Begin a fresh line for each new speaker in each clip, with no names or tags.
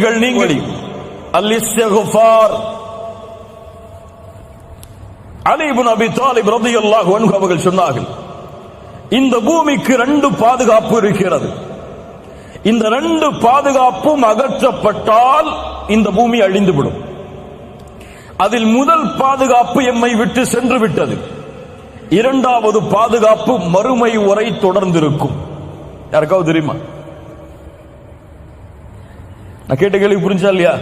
நீங்கள் நீங்கள் அல் இஸ்திக்ஃபார் அலி இப்னு அபி தாலிப் ரலியல்லாஹு அன்ஹு அவர்கள் சொன்னார்கள் இந்த பூமிக்கு ரெண்டு பாதுகாப்பு இருக்கிறது. இந்த ரெண்டு பாதுகாப்பும் அகற்றப்பட்டால் இந்த பூமி அழிந்துவிடும். அதில் முதல் பாதுகாப்பு எம்மை விட்டு சென்று விட்டது. இரண்டாவது பாதுகாப்பு மறுமை உரை தொடர்ந்திருக்கும். யாருக்காவது தெரியுமா? நான் கேட்ட கேள்வி புரிஞ்சா இல்லையா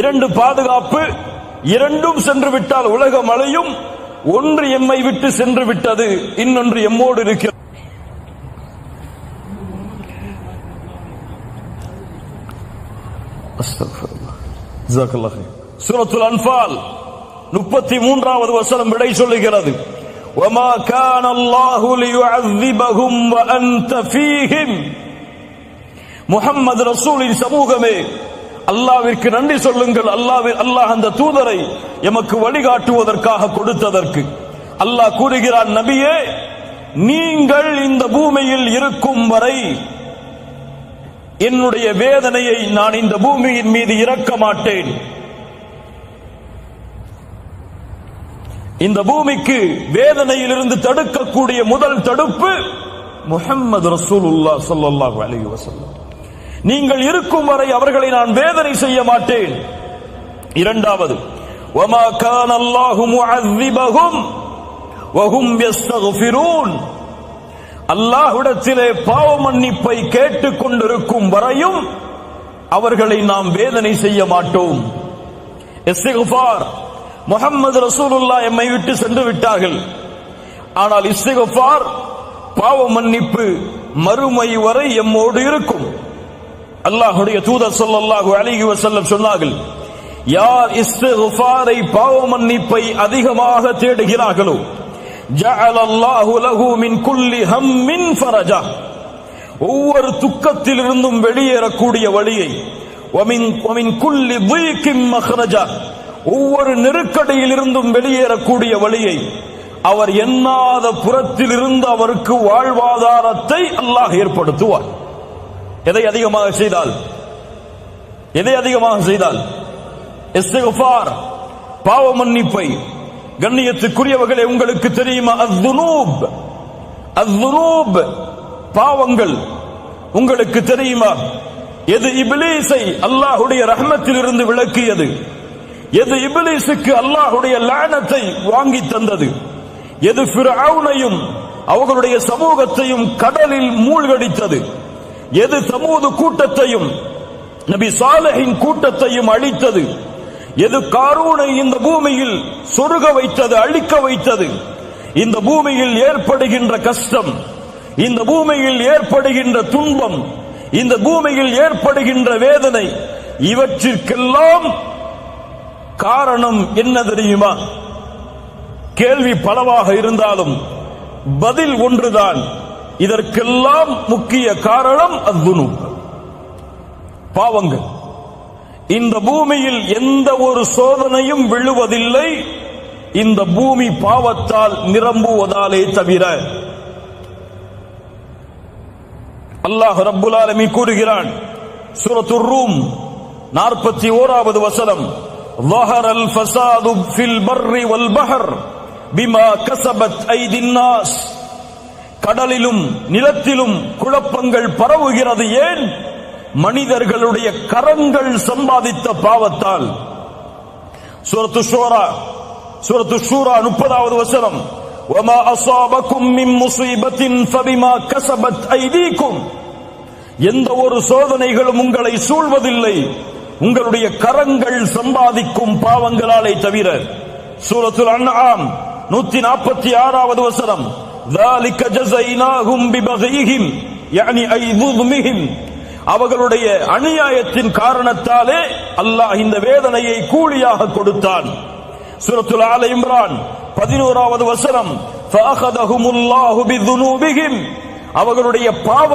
இரண்டு பாதுகாப்பு இரண்டும் சென்று விட்டால் உலகம் அலையும் ஒன்று எம்மை விட்டு சென்று விட்டது இன்னொன்று எம்மோடு இருக்கிறது அஸ்தக்ஃபிருல்லாஹ். ஜஸாக்கல்லாஹ் ஹைர். சூரத்துல் அன்ஃபால் முப்பத்தி மூன்றாவது வசனம் விடை சொல்லுகிறது وما كان الله ليعذبهم وأنت فيهم முகம்மது ரசூலின் சமூகமே அல்லாவிற்கு நன்றி சொல்லுங்கள். அல்லாஹ் அல்லாஹ் அந்த தூதரை எமக்கு வழிகாட்டுவதற்காக கொடுத்ததற்கு. அல்லாஹ் கூறுகிறான் நபியே நீங்கள் இந்த பூமியில் இருக்கும் வரை என்னுடைய வேதனையை நான் இந்த பூமியின் மீது இறக்க மாட்டேன். இந்த பூமிக்கு வேதனையிலிருந்து தடுக்கக்கூடிய முதல் தடுப்பு முஹம்மது ரசூலுல்லாஹ் ஸல்லல்லாஹு அலி வஸல்லம். நீங்கள் இருக்கும் வரை அவர்களை நான் வேதனை செய்ய மாட்டேன் இரண்டாவது وما كان الله معذبهم وهم يستغفرون அல்லாஹ்விடத்திலே பாவ மன்னிப்பை கேட்டுக் கொண்டிருக்கும் வரையும் அவர்களை நாம் வேதனை செய்ய மாட்டோம் இஸ்திக்ஃபார் முஹம்மது ரசூலுல்லாஹ் எம்மை விட்டு சென்று விட்டார்கள் ஆனால் இஸ்திக்ஃபார் பாவ மன்னிப்பு மறுமை வரை எம்மோடு இருக்கும் அல்லாஹுடைய தூதர் சொல்லல்லாஹு அலைஹி வசல்லம் சொன்னார்கள் யார் இஸ்திக்ஃபாரை பாவ மன்னிப்பை அதிகமாக தேடுகிறார்களோ ஜஅல அல்லாஹு லஹு மின் குல்லி ஹம்மின் ஃபரஜா. ஒவ்வொரு துக்கத்திலிருந்தும் வெளியேறக்கூடிய வழியை வமின் ஒமின் குல்லி துய்கின் மஹ்ரஜா. ஒவ்வொரு நெருக்கடியிலிருந்தும் வெளியேறக்கூடிய வழியை அவர் எண்ணாத புறத்திலிருந்து அவருக்கு வாழ்வாதாரத்தை அல்லாஹ் ஏற்படுத்துவார். எதை அதிகமாக செய்தால்? எதை அதிகமாக செய்தால்? இஸ்திக்ஃபார் பாவ மன்னிப்பை கண்ணியத்துக்குரியவர்களே உங்களுக்கு தெரியுமா? அத்துனூப் அத்துனூப் பாவங்கள் உங்களுக்கு தெரியுமா? எது இபிலீஸை அல்லாஹுடைய ரஹமத்தில் இருந்து விளக்கியது? எது இபிலீஸுக்கு அல்லாஹுடைய லானத்தை வாங்கி தந்தது? எது ஃபிரௌனையும் அவர்களுடைய சமூகத்தையும் கடலில் மூழ்கடித்தது? எது சமூது கூட்டத்தையும் நபி சாலஹின் கூட்டத்தையும் அழித்தது? எது காரூனை இந்த பூமியில் சொருக வைத்தது அழிக்க வைத்தது? இந்த பூமியில் ஏற்படுகின்ற கஷ்டம் இந்த பூமியில் ஏற்படுகின்ற துன்பம் இந்த பூமியில் ஏற்படுகின்ற வேதனை இவற்றிற்கெல்லாம் காரணம் என்ன தெரியுமா? கேள்வி பலவாக இருந்தாலும் பதில் ஒன்றுதான். இதற்கெல்லாம் முக்கிய காரணம் அத்துணு பாவங்கள் இந்த பூமியில் எந்த ஒரு சோதனையும் விழுவதில்லை இந்த பூமி பாவத்தால் நிரம்புவதாலே தவிர அல்லாஹ் ரப்புல் ஆலமீ கூறுகிறான் சூரத்துர் ரூம் நாற்பத்தி ஓராவது வசனம் ظهر الفساد في البر والبحر بما كسبت أيدي الناس கடலிலும் நிலத்திலும் குழப்பங்கள் பரவுகிறது ஏன் மனிதர்களுடைய கரங்கள் சம்பாதித்த பாவத்தால் சூரத்து ஷூரா சூரத்து ஷூரா முப்பதாவது வசனம் وما أصابكم من مصيبة فبما كسبت أيديكم எந்த ஒரு சோதனைகளும் உங்களை சூழ்வதில்லை உங்களுடைய கரங்கள் சம்பாதிக்கும் பாவங்களாலே தவிர சூரத்துல் அன்ஆம் நூத்தி நாற்பத்தி ஆறாவது வசனம் ذلك جزيناهم ببغيهم يعني أي ظلمهم அவர்களுடைய அநியாயத்தின் காரணத்தாலே அல்லாஹ் இந்த வேதனையை கூலியாக கொடுத்தான் சூரத்துல் ஆல இம்ரான் பதினோராவது வசனம் فأخذهم الله بذنوبهم அவர்களுடைய பாவ